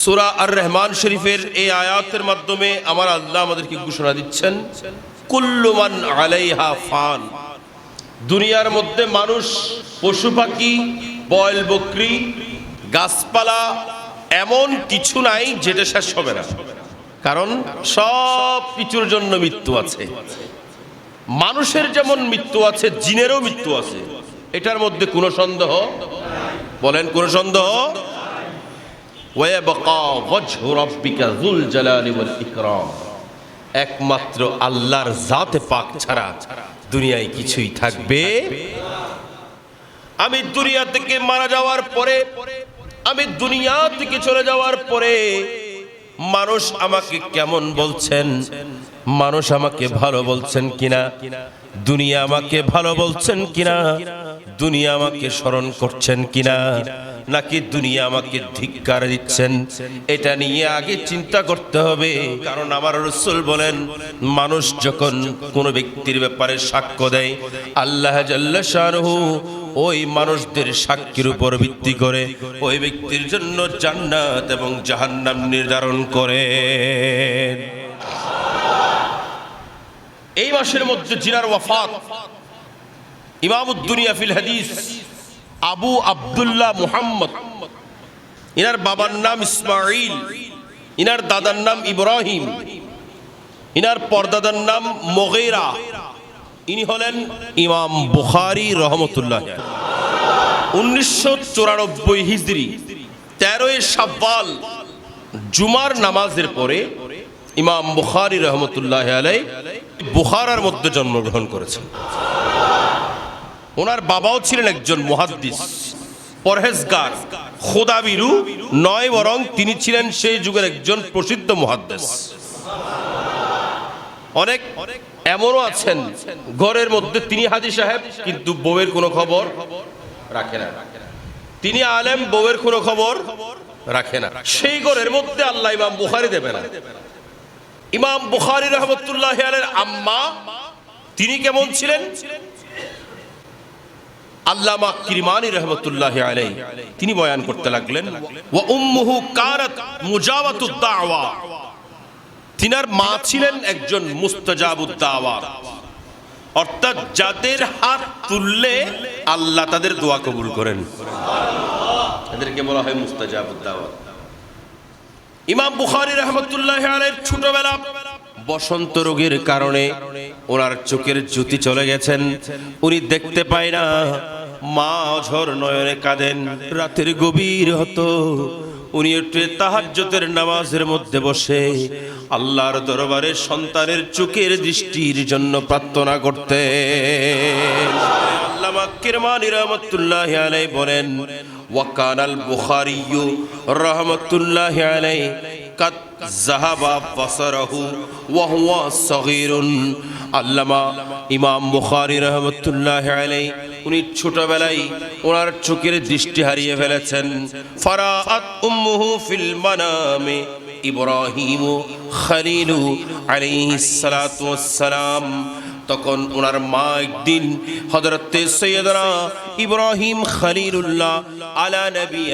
সুরা আর রহমান শরীফের এই আয়াতের মাধ্যমে আমার আল্লাহ আমাদেরকে ঘোষণা দিচ্ছেন কুল্লুমান আলাইহা ফান। দুনিয়ার মধ্যে মানুষ, পশু পাখি, বয়ল বকরি, গাছপালা এমন কিছু নাই যেটা শেষ হবে না। কারণ সব কিছুর জন্য মৃত্যু আছে। মানুষের যেমন মৃত্যু আছে, জিনেরও মৃত্যু আছে। এটার মধ্যে কোনো সন্দেহ? বলেন কোনো সন্দেহ? একমাত্র আল্লাহর জাতে পাক ছাড়া দুনিয়ায় কিছুই থাকবে। আমি দুনিয়া থেকে মারা যাওয়ার পরে, আমি দুনিয়া থেকে চলে যাওয়ার পরে মানুষ আমাকে কেমন বলছেন? মানুষ আমাকে ভালো বলছেন কিনা? দুনিয়া আমাকে ভালো বলছেন কিনা? দুনিয়া আমাকে স্মরণ করছেন কিনা? নাকি দুনিয়া আমাকে ধিক্কার দিচ্ছেন? এটা নিয়ে আগে চিন্তা করতে হবে। কারণ আমার রসুল বলেন, মানুষ যখন কোনো ব্যক্তির ব্যাপারে সাক্ষ্য দেয়, আল্লাহ ওই মানুষদের সাক্ষীর উপর ভিত্তি করে ওই ব্যক্তির জন্য জান্নাত এবং জাহান্নাম নির্ধারণ করে এই মাসের মধ্যে জিনার ওয়াফাত ইমামুদ্দুনিয়া ফিল হাদিস আবু আব্দুল্লাহ মুহাম্মদ। ইনার বাবার নাম ইসমাইল ইনার দাদার নাম ইব্রাহিম, ইনার পরদাদার নাম মোগেরা ইনি হলেন ইমাম বুখারি রহমতুল্লাহ। উনিশশো চুরানব্বই হিজড়ি তেরোই সাব্বাল জুমার নামাজের পরে ইমাম বুখারি রহমতুল্লাহ আলাই বুখারার মধ্যে জন্মগ্রহণ করেছেন। ওনার বাবাও ছিলেন একজন মুহাদ্দিস, পরহেজগার, খোদাবিরু, নয় বরং তিনি ছিলেন সেই যুগের একজন প্রসিদ্ধ মুহাদ্দিস। অনেক এমনও আছেন, ঘরের মধ্যে তিনি হাজি সাহেব, কিন্তু বউয়ের কোনো খবর রাখে না। তিনি আলেম, বউয়ের কোনো খবর রাখে না। সেই ঘরের মধ্যে আল্লাহ ইমাম বুখারি দেবে না। ইমাম বুখারি রহমতুল্লাহ আলের আম্মা, তিনি কেমন ছিলেন? আল্লামা কিরমানি রহমতুল্লাহ আলাই তিনি বয়ান করতে লাগলেন, ওয়া উম্মুহু কারাত মুজাওয়াতুদ দাওয়া। তিনার মা ছিলেন একজন মুস্তাজাবুদ দাওয়া অর্থাৎ যাদের হাত তুললে আল্লাহ তাদের দোয়া কবুল করেন। তাদেরকে বলা হয় মুস্তাজাবুদ দাওয়া ইমাম বুখারী রহমতুল্লাহ আলাইহির ছোটবেলা বসন্ত রোগের কারণে ওনার চোখের জ্যোতি চলে গেছেন। উনি দেখতে পায় না, মা ঝড় নয়নে কাঁদেন, রাতের গভীর হতো উনি একটু তাহাজ্জতের নামাজের মধ্যে বসে আল্লাহর দরবারে সন্তানের চোখের দৃষ্টির জন্য প্রার্থনা করতে আল্লামা রহমতুল্লাহ আলাই বলেন ওয়াকানাল রহমতুল্লাহ আলাই কাদ জাহাবা ওয়া আল্লামা ইমাম বুখারী রাহমাতুল্লাহ উনি ছোটবেলায় ওনার চোখের দৃষ্টি হারিয়ে ফেলেছেন। ফারাআত উম্মুহু ফিল মানামে ইব্রাহিম খলিলু আলাইহিস সালাতু ওয়াস সালাম তখন ওনার মা একদিন হজরতে সৈয়দরা ইব্রাহিম খলিলুল্লাহ আলা নবী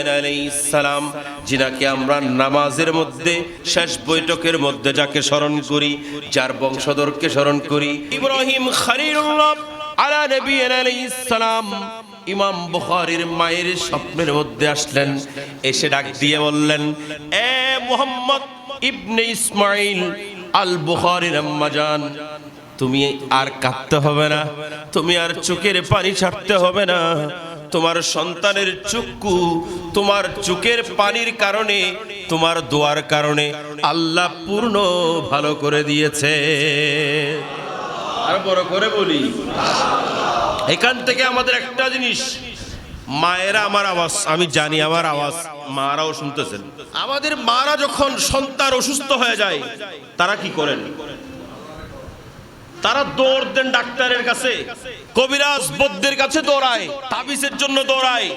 সালাম, যিনাকে আমরা নামাজের মধ্যে, শেষ বৈঠকের মধ্যে যাকে স্মরণ করি, যার বংশধরকে স্মরণ করি, ইব্রাহিম খলিলুল্লাহ আলা নবী সালাম ইমাম বুখারীর মায়ের স্বপ্নের মধ্যে আসলেন, এসে ডাক দিয়ে বললেন, এ মুহাম্মদ ইবনে ইসমাইল আল বুখারীর আম্মা জান, তুমি আর কাঁদতে হবে না, তুমি আর চোখের পানি ছাড়তে হবে না। তোমার সন্তানের চক্ষু তোমার চোখের পানির কারণে, তোমার দোয়ার কারণে আল্লাহ পূর্ণ ভালো করে দিয়েছে। আর বড় করে বলি, এখান থেকে আমাদের একটা জিনিস, মায়েরা আমার আওয়াজ, আমি জানি আমার আওয়াজ, মারাও শুনতেছেন। আমাদের মারা যখন সন্তান অসুস্থ হয়ে যায়, তারা কি করেন? তারা দৌড় দেন ডাক্তারের কাছে, কবিরাজ বদ্যের কাছে দৌড়ায়, তাবিজের জন্য দৌড়ায়।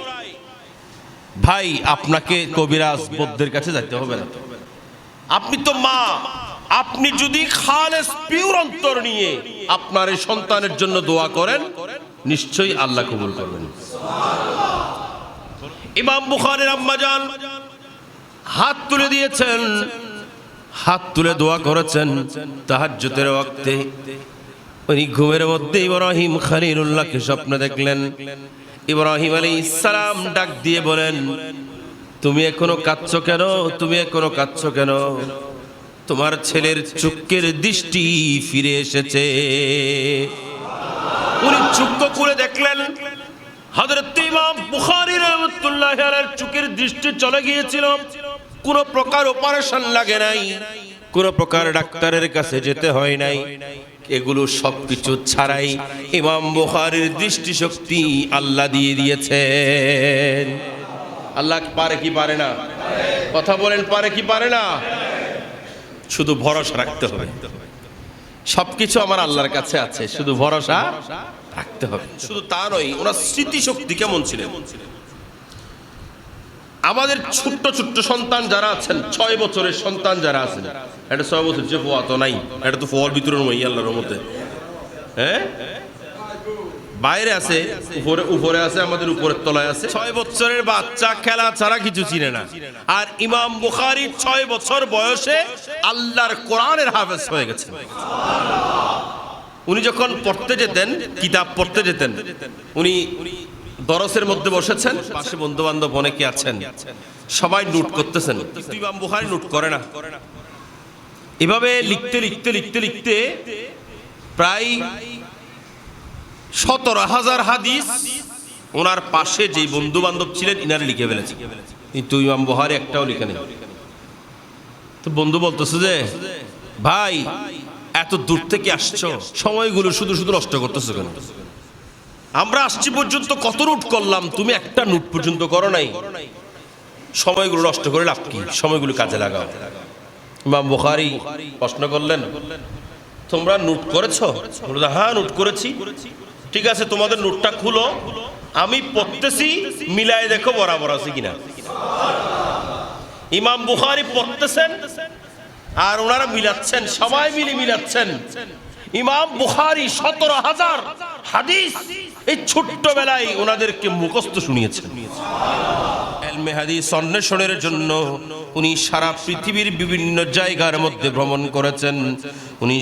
ভাই, আপনাকে কবিরাজ বদ্যের কাছে যাইতে হবে না আপনি তো মা আপনি যদি খালেস, পিওর অন্তর নিয়ে আপনার এই সন্তানের জন্য দোয়া করেন, নিশ্চয়ই আল্লাহ কবুল করবেন। ইমাম বুখারের আম্মাজান হাত তুলে দিয়েছেন, হাত তুলে দোয়া করেছেন তাহাজ্জুদের ওয়াক্তে। উনি ঘুমের মধ্যে ইব্রাহিম খলিলুল্লাহকে স্বপ্ন দেখলেন। ইব্রাহিম আলী ইসালাম ডাক দিয়ে বলেন, তুমি এখনও কাঁদছ কেন? তুমি এখনও কাঁদছ কেন? তোমার ছেলের চুক্কের দৃষ্টি ফিরে এসেছে। উনি চুক্ক করে দেখলেন। দৃষ্টি চলে কোনো প্রকার অপারেশন লাগে নাই। কোনো প্রকার ডাক্তারের কাছে যেতে হয় নাই। এগুলো সবকিছু ছাড়াই ইমাম বুখারীর দৃষ্টিশক্তি আল্লাহ দিয়ে দিয়েছেন আল্লাহ পারে কি পারে না? কথা বলেন, পারে কি পারে না? শুধু ভরসা রাখতে হবে। সবকিছু আমার আল্লাহর কাছে আছে, শুধু ভরসা রাখতে হবে। শুধু তা নয়, ওনার স্মৃতিশক্তি কেমন ছিলেন আমাদের ছোট্ট ছোট্ট সন্তান যারা আছেন, ছয় বছরের সন্তান যারা আছেন, এটা ছয় বছর যে ফোয়া তো নাই, এটা তো ফোয়ার বিতরণ নয় আল্লাহর মধ্যে হ্যাঁ? বাইরে আছে, উপরে উপরে আছে, আমাদের উপরের তলায় আছে। ছয় বছরের বাচ্চা খেলা ছাড়া কিছু চিনে না। আর ইমাম বুখারী ছয় বছর বয়সে আল্লাহর কোরআনের হাফেজ হয়ে গেছে উনি যখন পড়তে যেতেন, কিতাব পড়তে যেতেন, উনি দরসের মধ্যে বসেছেন, পাশে বন্ধু বান্ধব অনেকে আছেন, সবাই নোট করতেছেন। ইমাম বুখারী নোট করে না। এভাবে লিখতে লিখতে লিখতে লিখতে প্রায় সতেরো হাজার হাদিস। ওনার পাশে যে বন্ধু বান্ধব ছিলেন, ইনার লিখে ফেলেছে। কিন্তু ইমাম বুহারি একটাও লিখে নেই। তো বন্ধু বলতেছে যে, ভাই, এত দূর থেকে আসছো। সময়গুলো শুধু শুধু নষ্ট করতেছো কেন? আমরা আসছি পর্যন্ত কত নোট করলাম? তুমি একটা নোট পর্যন্ত করো নাই। সময়গুলো নষ্ট করে লাভ কি? সময়গুলো কাজে লাগাও। ইমাম বুখারি প্রশ্ন করলেন, তোমরা নোট করেছ? হ্যাঁ নোট করেছি। ঠিক আছে, তোমাদের নোটটা খুলো। আমি পড়তেছি, মিলায় দেখো বরাবর আছে কিনা। ইমাম বুহারি পড়তেছেন আর ওনারা মিলাচ্ছেন, সবাই মিলে মিলাচ্ছেন। ইমাম বুহারি সতেরো হাজার হাদিস এই ছোট্ট বেলায় ওনাদেরকে মুখস্থ শুনিয়েছেন। এলমে হাদিস জন্য উনি সারা পৃথিবীর বিভিন্ন জায়গার মধ্যে ভ্রমণ করেছেন। উনি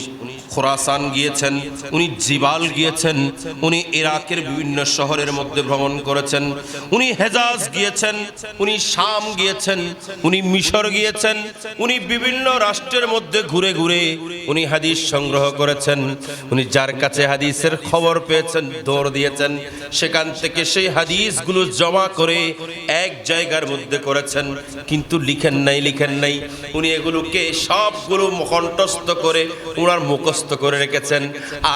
খোরাসান গিয়েছেন, উনি জিবাল গিয়েছেন, উনি ইরাকের বিভিন্ন শহরের মধ্যে ভ্রমণ করেছেন। উনি হেজাজ গিয়েছেন, উনি শাম গিয়েছেন, উনি মিশর গিয়েছেন, উনি বিভিন্ন রাষ্ট্রের মধ্যে ঘুরে ঘুরে উনি হাদিস সংগ্রহ করেছেন। উনি যার কাছে হাদিসের খবর পেয়েছেন, দৌড় দিয়েছেন, সেখান থেকে সেই হাদিসগুলো জমা করে এক জায়গার মধ্যে করেছেন, কিন্তু লিখেন নাই লিখেন নাই। উনি এগুলোকে সবগুলো কণ্ঠস্থ করে ওনার মুখস্থ করে রেখেছেন।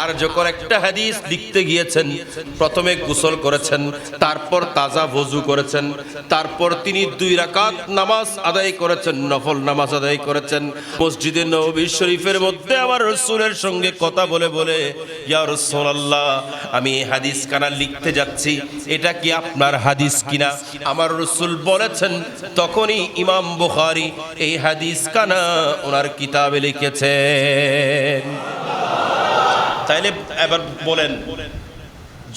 আর যখন একটা হাদিস লিখতে গিয়েছেন, প্রথমে গোসল করেছেন, তারপর তাজা বজু করেছেন, তারপর তিনি দুই রাকাত নামাজ আদায় করেছেন, নফল নামাজ আদায় করেছেন। মসজিদে নবী শরীফের মধ্যে আমার রসুলের সঙ্গে কথা বলে বলে, ইয়া রাসূলুল্লাহ, আমি হাদিস কানা লিখতে যাচ্ছি, এটা কি আপনার হাদিস কিনা? আমার রসুল বলেছেন, তখনই ইমাম বুখারী এই হাদিস কানা ওনার কিতাবে লিখেছেন। তাইলে এবার বলেন,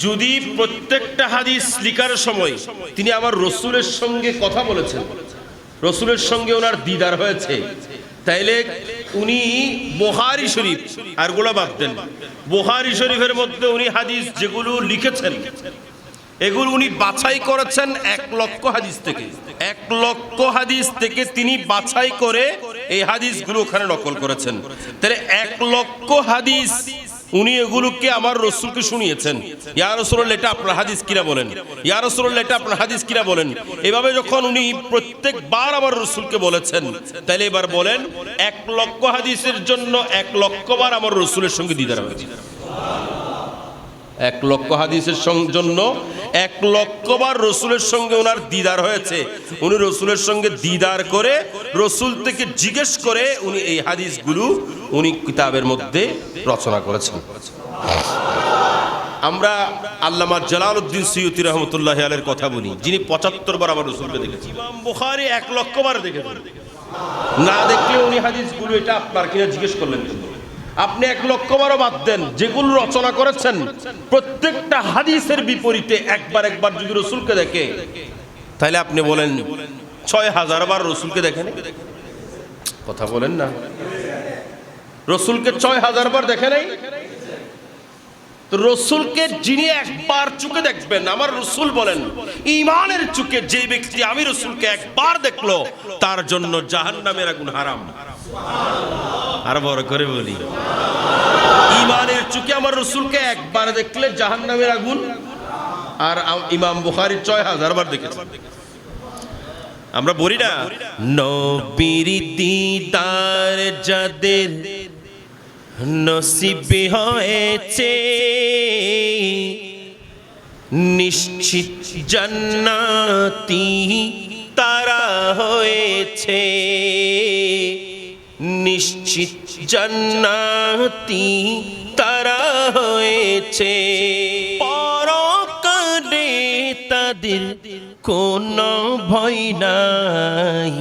যদি প্রত্যেকটা হাদিস লিখার সময় তিনি আমার রসুলের সঙ্গে কথা বলেছেন, রসুলের সঙ্গে ওনার দিদার হয়েছে, তাইলে উনি বোহারি শরীফ, আর গোলা বাদ দেন বোহারি শরীফের মধ্যে উনি হাদিস যেগুলো লিখেছেন এগুলো উনি বাছাই করেছেন এক লক্ষ হাদিস থেকে। এক লক্ষ হাদিস থেকে তিনি বাছাই করে এই হাদিসগুলো ওখানে নকল করেছেন। তাহলে এক লক্ষ হাদিস উনি এগুলোকে আমার রসুলকে শুনিয়েছেন। ইয়া রসুল এটা আপনার হাদিস কিরা বলেন? ইয়া রসুল এটা আপনার হাদিস কিরা বলেন? এভাবে যখন উনি প্রত্যেকবার আমার রসুলকে বলেছেন, তাহলে এবার বলেন, এক লক্ষ হাদিসের জন্য এক লক্ষবার আমার রসুলের সঙ্গে দিদার হয়েছে। এক লক্ষ হাদিসের জন্য এক লক্ষবার রসুলের সঙ্গে ওনার দিদার হয়েছে। উনি রসুলের সঙ্গে দিদার করে রসুল থেকে জিজ্ঞেস করে উনি এই হাদিসগুলো উনি কিতাবের মধ্যে রচনা করেছেন। আমরা আল্লামা জালাল উদ্দিন সৈয়দি রহমতুল্লাহ আলের কথা বলি যিনি পঁচাত্তর বার আমার রসুলকে দেখেছেন। ইমাম বুখারি এক লক্ষ বার দেখেছেন। না দেখলে উনি হাদিসগুলো এটা আপনার কিনা জিজ্ঞেস করলেন? আপনি এক লক্ষ বারও বাদ দেন, যেগুলো রচনা করেছেন, প্রত্যেকটা হাদিসের বিপরীতে একবার একবার যদি রসুলকে দেখে, তাহলে আপনি বলেন, ছয় হাজার বার রসুলকে দেখেন? কথা বলেন না। রসুলকে ছয় হাজার বার দেখে নাই? রসুলকে যিনি একবার চুকে দেখবেন, আমার রসুল বলেন, ইমানের চুকে যে ব্যক্তি আমি রসুলকে একবার দেখল, তার জন্য জাহান নামের আগুন হারাম। আর বড় করে বলি। ইমানের চুকে আমার রসুলকে একবার দেখলে জাহান নামের আগুন, আর ইমাম বুখারি ছয় হাজার বার দেখেছে। আমরা বলি না, নবীর দিদার যাদের নসিবে হয়েছে, নিশ্চিত জান্নাতি তারা হয়েছে। নিশ্চিত জান্নাতি তারা হয়েছে। পরকালে তাদের কোনো ভয় নাই।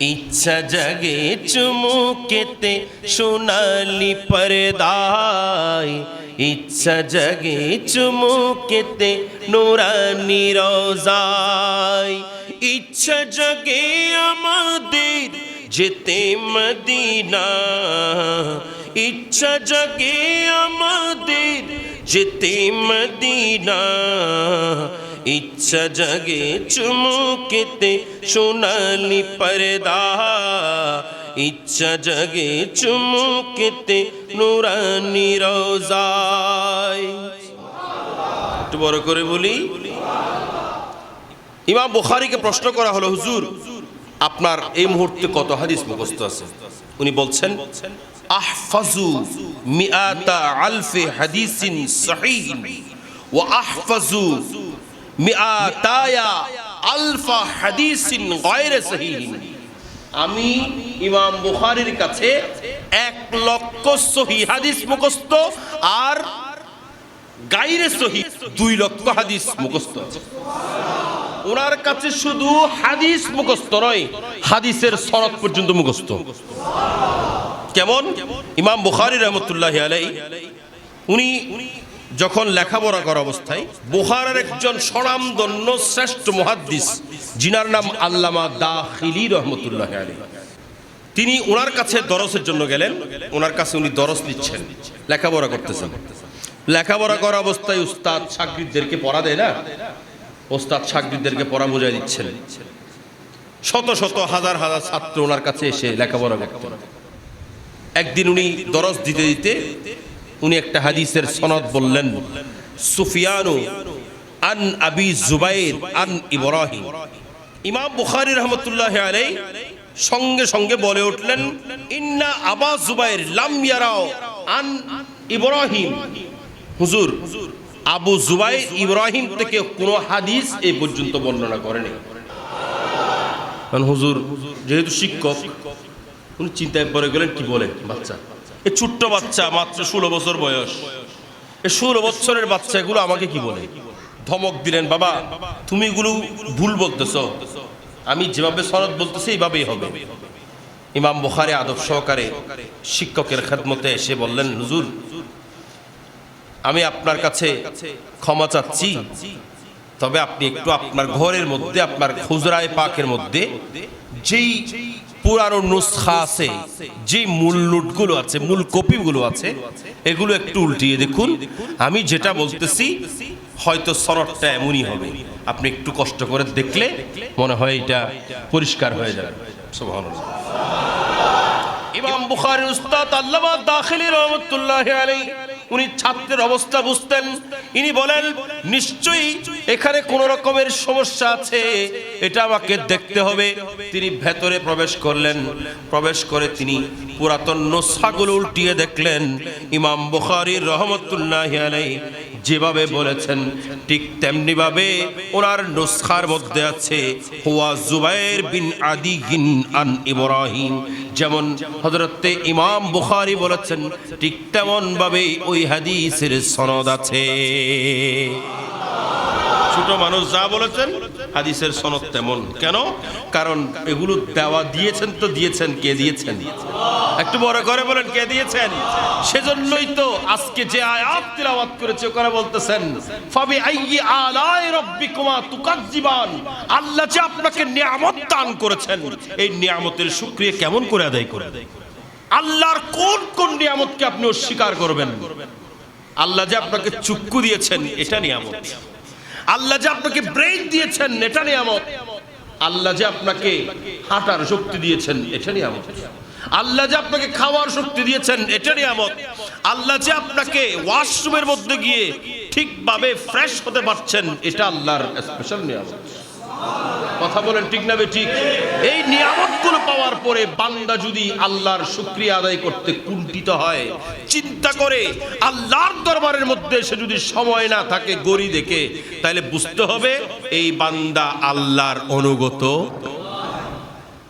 ইচ্ছা জাগে চুমুকেতে সোনালি পরদায়। ইচ্ছা জাগে চুমুকেতে নুরানি রোজায়। ইচ্ছা জাগে আমাদের যেতে মদিনা ইচ্ছা জাগে আমাদের যেতে মদিনা ইচ্ছা জাগে চুমুকেতে সোনালি পরদা ইচ্ছা জাগে চুমুকেতে নুরানি রোজায় একটু বড় করে বলি। ইমাম বুখারীকে প্রশ্ন করা হলো, হুজুর আপনার এই মুহূর্তে কত হাদিস মুখস্থ আছে? উনি বলছেন, আহফাজু মিআতা আলফি হাদিসিন সহিহিন ওয়া আহফাজু মিআতায়া আলফা হাদিসিন গায়রে সহিহিন আমি ইমাম বুখারীর কাছে এক লক্ষ সহি হাদিস মুখস্থ আর গাইরে সহি দুই লক্ষ হাদিস মুখস্থ আছে। ওনার কাছে শুধু হাদিস মুখস্থ নয়, হাদিসের সনদ পর্যন্ত মুখস্থ। কেমন? ইমাম বুখারি রহমতুল্লাহ আলাই উনি যখন লেখাপড়া করা অবস্থায়, বুখারের একজন স্বনামধন্য শ্রেষ্ঠ মুহাদ্দিস, জিনার নাম আল্লামা দাখিলি রহমতুল্লাহ আলাই তিনি ওনার কাছে দরসের জন্য গেলেন, ওনার কাছে উনি দরস নিচ্ছেন লেখাপড়া করতেছেন। লেখাপড়া করা অবস্থায় উস্তাদ ছাত্রীদেরকে পড়া দেয় না? ওস্তাদ ছাত্রীদেরকে পড়া বোঝাই দিচ্ছেন। শত শত হাজার হাজার ছাত্র ওনার কাছে এসে লেখাপড়া করতেন। একদিন উনি দরস দিতে দিতে উনি একটা হাদিসের সনদ বললেন, সুফিয়ানু আন আবি জুবাইর আন ইব্রাহিম। ইমাম বুখারী রহমতুল্লাহ আলাই সঙ্গে সঙ্গে বলে উঠলেন, ইন্না আবা জুবাইর লাম ইয়ারাও আন ইব্রাহিম। হুজুর আবু জুবাই ইব্রাহিম থেকে কোনো হাদিস এই পর্যন্ত বর্ণনা করেনি। হুজুর যেহেতু শিক্ষক, উনি চিন্তায় পড়ে গেলেন, কি বলে বাচ্চা। এ ছোট্ট বাচ্চা, মাত্র ষোলো বছর বয়স। এ ষোলো বছরের বাচ্চাগুলো আমাকে কি বলে? ধমক দিলেন, বাবা, তুমি এগুলো ভুল বলতেছ। আমি যেভাবে সনদ বলতেছি, এইভাবেই হবে। ইমাম বুখারে আদব সহকারে শিক্ষকের খেদমতে এসে বললেন, হুজুর আমি আপনার কাছে ক্ষমা চাচ্ছি। তবে আপনি একটু আপনার ঘরের মধ্যে, আপনার খুজরায় পাকের মধ্যে যেই পুরানো নুসখা আছে যে মূল নোটগুলো আছে, মূল কপিগুলো আছে, এগুলো একটু উল্টিয়ে দেখুন। আমি যেটা বলতেছি, হয়তো সনদটা এমনই হবে। আপনি একটু কষ্ট করে দেখলে মনে হয় এটা পরিষ্কার হয়ে যাবে। ইমাম বুখারীর উস্তাদ আল্লামা দাখিলি রহমতুল্লাহ আলাইহি উনি ছাত্রের অবস্থা বুঝতেন। ইনি বলেন, নিশ্চয়ই এখানে কোন রকমের সমস্যা আছে। এটা আমাকে দেখতে হবে। তিনি ভেতরে প্রবেশ করলেন। প্রবেশ করে তিনি পুরাতন নোসাগুলো উল্টিয়ে দেখলেন। ইমাম বুখারি রহমতুল্লাহ আলাইহি যেভাবে বলেছেন, ঠিক তেমনিভাবে ওনার নুসখার মধ্যে আছে, হুয়া জুবাইর বিন আদি গিন আন ইব্রাহিম। যেমন হজরতে ইমাম বুখারি বলেছেন, ঠিক তেমনভাবেই ওই হাদিসের সনদ আছে। ছোট মানুষ যা বলেছেন, হাদিসের সনদ তেমন। কেন? কারণ এগুলো দেওয়া দিয়েছেন তো দিয়েছেন, কে দিয়েছেন? একটু বড় করে বলেন, কে দিয়েছেন? সেজন্যই তো আজকে যে আয়াত তিলাওয়াত করেছে, ওখানে বলতেছেন, ফাবি আইয়ি আলাই রাব্বিকুমা তুকাজ্জিবান। আল্লাহ যে আপনাকে নিয়ামত দান করেছেন, এই নিয়ামতের শুকরিয়া কেমন করে আদায় করে আল্লাহর কোন কোন নিয়ামতকে আপনি অস্বীকার করবেন? আল্লাহ যে আপনাকে চুক্কু দিয়েছেন, এটা নিয়ামত। আল্লাহ যে আপনাকে ব্রেন দিয়েছেন, এটা নিয়ামত। আল্লাহ যে আপনাকে হাঁটার শক্তি দিয়েছেন, এটা নিয়ামত। আল্লাহ যে আপনাকে খাওয়ার শক্তি দিয়েছেন, এটা নিয়ামত। আল্লাহ যে আপনাকে ওয়াশরুমের মধ্যে গিয়ে ঠিকভাবে ফ্রেশ হতে পারছেন, এটা আল্লাহর স্পেশাল নিয়ামত। কথা বলেন ঠিক না ঠিক? এই নিয়ামতগুলো পাওয়ার পরে বান্দা যদি আল্লাহর শুক্রিয়া আদায় করতে কুণ্ঠিত হয়, চিন্তা করে আল্লাহর দরবারের মধ্যে সে যদি সময় না থাকে গড়ি দেখে, তাহলে বুঝতে হবে এই বান্দা আল্লাহর অনুগত।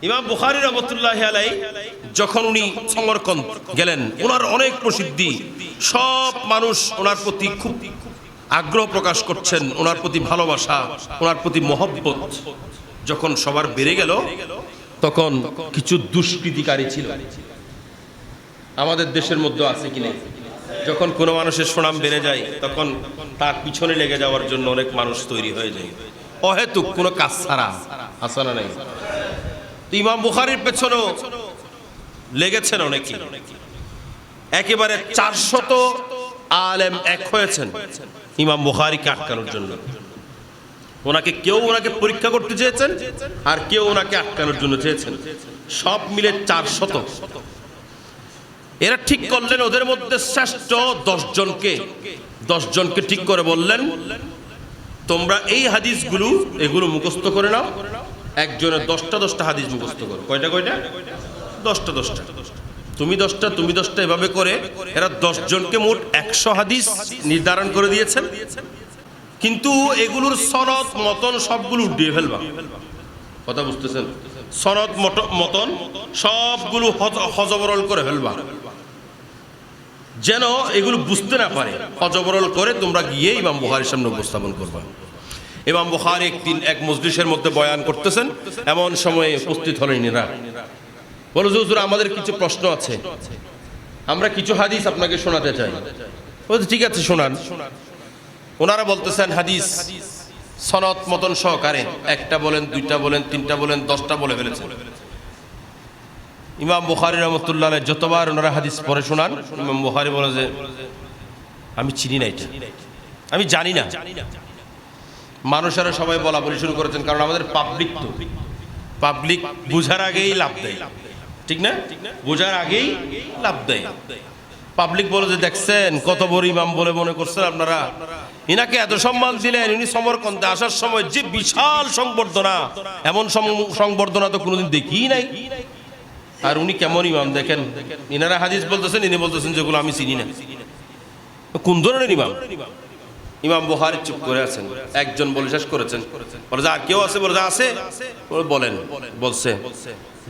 ইমাম বুখারি রহমতুল্লাহ আলাই যখন উনি সমরকন্দ গেলেন, ওনার অনেক প্রসিদ্ধি। সব মানুষ ওনার প্রতি খুব আগ্রহ প্রকাশ করছেন, ওনার প্রতি ভালোবাসা, ওনার প্রতি মহব্বত যখন সবার বেড়ে গেল, তখন কিছু দুষ্কৃতিকারী ছিল। আমাদের দেশের মধ্যে আছে কি নেই? যখন কোনো মানুষের সুনাম বেড়ে যায়, তখন তার পিছনে লেগে যাওয়ার জন্য অনেক মানুষ তৈরি হয়ে যায়। অহেতুক কোনো কাজ ছাড়া আসানা নাই? ইমাম বুখারির পেছনেও লেগেছেন অনেকে। একেবারে চারশত আলেম এক হয়েছেন। ইমাম বুখারিকে আটকানোর জন্য। ওনাকে কেউ ওনাকে পরীক্ষা করতে চেয়েছেন আর কেউ ওনাকে আটকানোর জন্য চেয়েছেন। সব মিলে চারশত এরা ঠিক করলেন, ওদের মধ্যে শ্রেষ্ঠ দশ জনকে দশ জনকে ঠিক করে বললেন, তোমরা এই হাদিসগুলো, এগুলো মুখস্থ করে নাও। একজনের দশটা দশটা হাদিস মুখস্থ করো। কয়টা কয়টা? দশটা দশটা। তুমি দশটা তুমি দশটা এভাবে করে এরা জনকে মোট একশো হাদিস নির্ধারণ করে দিয়েছেন কিন্তু এগুলোর সনদ, মতন সবগুলো উঠিয়ে ফেলবা। কথা বুঝতেছেন? সনদ মত- মতন সবগুলো হজ- হজবরল করে ফেলবা। যেন এগুলো বুঝতে না পারে। হজবরল করে তোমরা গিয়ে ইমাম বুখারির সামনে উপস্থাপন করবা। ইমাম বুখারি একদিন এক মজলিসের মধ্যে বয়ান করতেছেন, এমন সময়ে উপস্থিত হলেন এরা। বলো, হুজুর আমাদের কিছু প্রশ্ন আছে। আমরা কিছু হাদিস আপনাকে শোনাতে চাই। বলতে ঠিক আছে, শোনান। ওনারা বলতেছেন, হাদিস সনদ মতন সহকারে একটা বলেন, দুইটা বলেন, তিনটা বলেন, দশটা বলে ফেলেছেন ইমাম বুখারি রহমতুল্লাহ যতবার ওনারা হাদিস পড়ে শোনান, ইমাম বুখারি বলে যে, আমি চিনি না এটা। আমি জানি না। মানুষেরা সবাই বলা বলি শুরু করেছেন, কারণ আমাদের পাবলিক তো। পাবলিক বুঝার আগেই লাভ দেয়। ঠিক না? বোঝার আগেই লাভ দেয়। পাবলিক বলে যে, দেখছেন, কত বড় ইমাম বলে মনে করছেন আপনারা? ইনাকে এত সম্মান দিলেন, ইনি সমরকন্দে আসার সময় যে বিশাল সংবর্ধনা, এমন সংবর্ধনা তো কোনোদিন দেখি নাই। আর উনি কেমন ইমাম, দেখেন? ইনারা হাদিস বলতেছেন, ইনি বলতেছেন যেগুলো আমি চিনি না। কোন ধরনের ইমাম? ইমাম বুহারি চুপ করে আছেন। একজন বলে শেষ করেছেন। বলে যে কেউ আছে? বলে যে, আছে। বলেন, বলছে।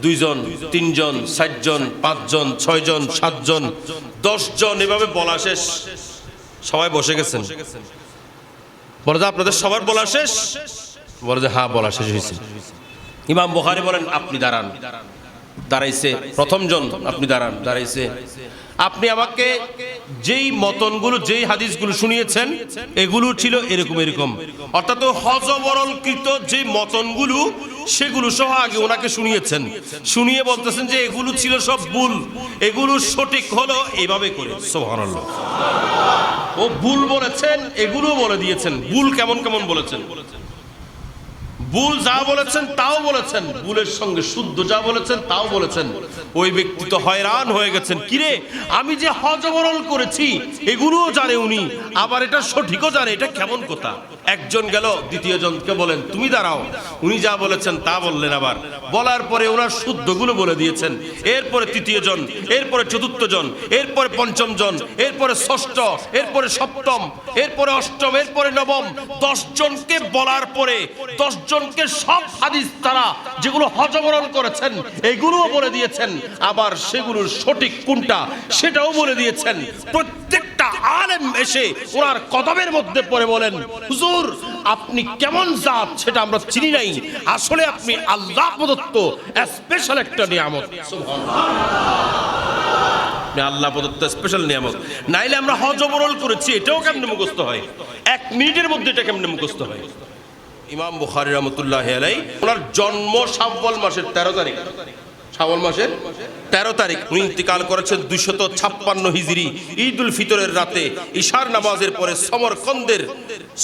দুইজন, তিনজন ষাটজন পাঁচজন, ছয়জন, সাতজন, দশজন, এভাবে বলা শেষ। সবাই বসে গেছেন। বলে যে আপনাদের সবার বলা শেষ? বলে যে হ্যাঁ বলা শেষ হয়েছে। ইমাম বুহারি বলেন, আপনি দাঁড়ান। দাঁড়াইছে প্রথম জন আপনি দাঁড়ান, দাঁড়াইছে। আপনি আমাকে যেই মতনগুলো, যেই হাদিসগুলো শুনিয়েছেন, এগুলো ছিল এরকম এরকম। অর্থাৎ হজবরলকৃত যে মতনগুলো, সেগুলো সহ আগে ওনাকে শুনিয়েছেন। শুনিয়ে বলতেছেন যে এগুলো ছিল সব ভুল। এগুলো সঠিক হলো এভাবে করে। ও ভুল বলেছেন এগুলো বলে দিয়েছেন। ভুল কেমন কেমন বলেছেন? ভুল যা বলেছেন, তাও বলেছেন। ভুলের সঙ্গে শুদ্ধ যা বলেছেন, তাও বলেছেন। ওই ব্যক্তি তো হয়রান হয়ে গেছেন। কিরে? আমি যে হজবরল করেছি, এগুলোও জানে উনি। আবার এটা সঠিকও জানে, এটা কেমন কথা? একজন গেল দ্বিতীয় জনকে বলেন, তুমি দাঁড়াও। উনি যা বলেছেন, তা বললেন আবার। বলার পরে ওনার শুদ্ধগুলো বলে দিয়েছেন। এরপরে তৃতীয় জন এরপরে চতুর্থ জন এরপরে পঞ্চম জন এরপরে ষষ্ঠ, এরপরে সপ্তম, এরপরে অষ্টম, এরপরে নবম। দশ জনকে বলার পরে দশ জনকে সব হাদিস তারা যেগুলো হজবরল করেছেন, এগুলোও বলে দিয়েছেন। আবার সেগুলোর সঠিক কোনটা, সেটাও বলে দিয়েছেন। প্রত্যেকটা আলেম এসে ওনার কদমের মধ্যে পড়ে বলেন, হুজুর, আপনি কেমন জাত সেটা আমরা চিনি নাই। আসলে আপনি আল্লাহ প্রদত্ত স্পেশাল একটা নিয়ামত। আল্লাহ প্রদত্ত স্পেশাল নিয়ামত। নাইলে আমরা হজ অবরোল করেছি, এটাও কেমনে মুখস্থ হয়? এক মিনিটের মধ্যে এটা কেমনে মুখস্থ হয়? ইমাম বুখারি রহমতুল্লাহ আলাই ওনার জন্ম সাব্বল মাসের তেরো তারিখ। শাওয়াল মাসের তেরো তারিখ উনি ইন্তিকাল করেছেন দুশত ছাপ্পান্ন হিজরি ঈদ উল ফিতরের রাতে, ঈশার নামাজের পরে সমরকন্দের,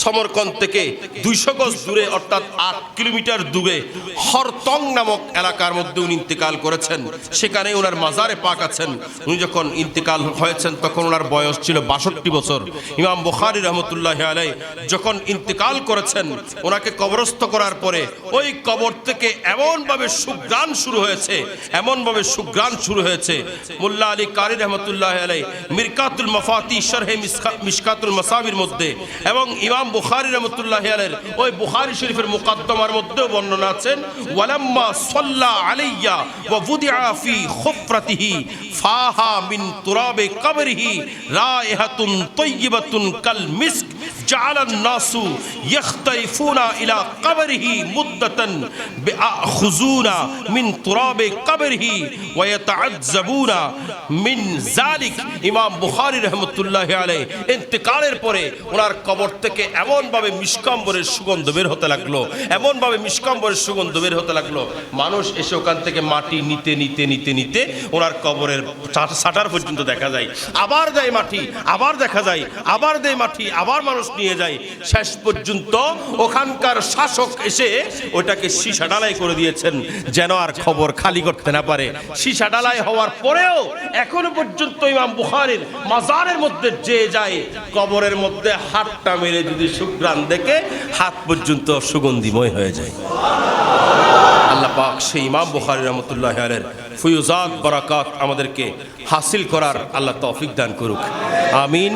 সমরকন্দ থেকে দুইশো গজ দূরে, অর্থাৎ আট কিলোমিটার দূরে, হরতং নামক এলাকার মধ্যে উনি ইন্তিকাল করেছেন। সেখানে ওনার মাজারে পাক আছেন। উনি যখন ইন্তিকাল হয়েছেন, তখন ওনার বয়স ছিল বাষট্টি বছর। ইমাম বুখারি রহমতুল্লাহ আলাই যখন ইন্তিকাল করেছেন, ওনাকে কবরস্থ করার পরে ওই কবর থেকে এমনভাবে সুগ্রাণ শুরু হয়েছে এমনভাবে সুগ্রাণ শুরু হয়েছে। মোল্লা আলী কারি রহমতুল্লাহ আলাই মিরকাতুল মফাতি শরহে মিসকা- মিশকাতুল মাসাবির মধ্যে এবং ইমাম বুখারি রহমতুল্লাহ আলের ওই বুখারি শরীফের মুকাদ্দমার মধ্যেও বর্ণনা আছেন, ওয়ালাম্মা সাল্লা আলাইয়া ওয়া বুদিআ ফি খুফরাতিহি ফাহা মিন তুরাবে কবরিহি রাইহাতুন তাইয়িবাতুন কাল মিস্ক جعل الناس يختلفون إلى قبره مدة بأخذون من تراب قبره ويتعذبون من ذلك ইমাম বুখারী রহমতুল্লাহ আলাইহি ইন্তেকালের পরে ওনার কবর থেকে এমনভাবে মিষ্কাম্বরের সুগন্ধ বের হতে লাগলো এমনভাবে মিষ্কাম্বরের সুগন্ধ বের হতে লাগলো মানুষ এসে ওখান থেকে মাটি নিতে নিতে নিতে নিতে ওনার কবরের চা- সাটার পর্যন্ত দেখা যায় আবার দেয় মাটি আবার দেখা যায় আবার দেয় মাটি আবার মানুষ নিয়ে যায়। শেষ পর্যন্ত ওখানকার শাসক এসে ওটাকে সীসা ডালাই করে দিয়েছেন, যেন আর খবর খালি করতে না পারে। সীসা ডালাই হওয়ার পরেও এখনও পর্যন্ত ইমাম বুখারীর মাজারের মধ্যে যে যায়, কবরের মধ্যে হাতটা মেরে যদি সুগ্রাণ দেখে, হাত পর্যন্ত সুগন্ধিময় হয়ে যায়। আল্লাহ পাক সেই ইমাম বুখারী রহমতুল্লাহ আলের ফুয়ুজাত বারাকাত আমাদেরকে হাসিল করার আল্লাহ তৌফিক দান করুক। আমিন।